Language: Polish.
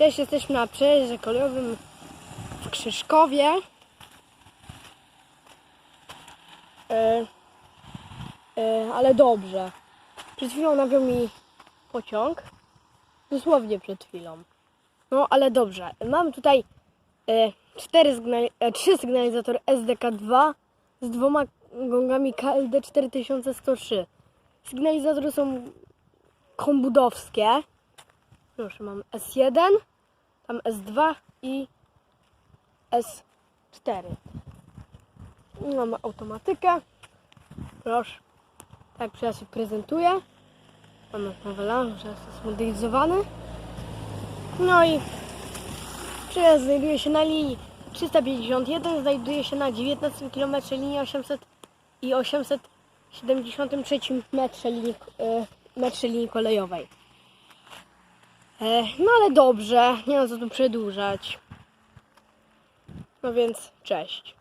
Cześć, jesteśmy na przejeździe kolejowym w Krzyżkowie. E, e, ale dobrze. Przed chwilą nawiał mi pociąg. Dosłownie przed chwilą. No, ale dobrze. Mam tutaj e, cztery sygnali- e, trzy sygnalizatory SDK2 z dwoma gongami KLD 4103. Sygnalizatory są kombudowskie. Proszę, mam S1, tam S2 i S4. Mamy automatykę. Proszę. Tak przejazd się prezentuje. Mamy nowela, że jest zmodernizowany. No i przejazd znajduje się na linii 351, znajduje się na 19 km linii 800 i 873 metrze linii, e, metrze linii kolejowej. E, No ale dobrze, nie ma co tu przedłużać. No więc cześć.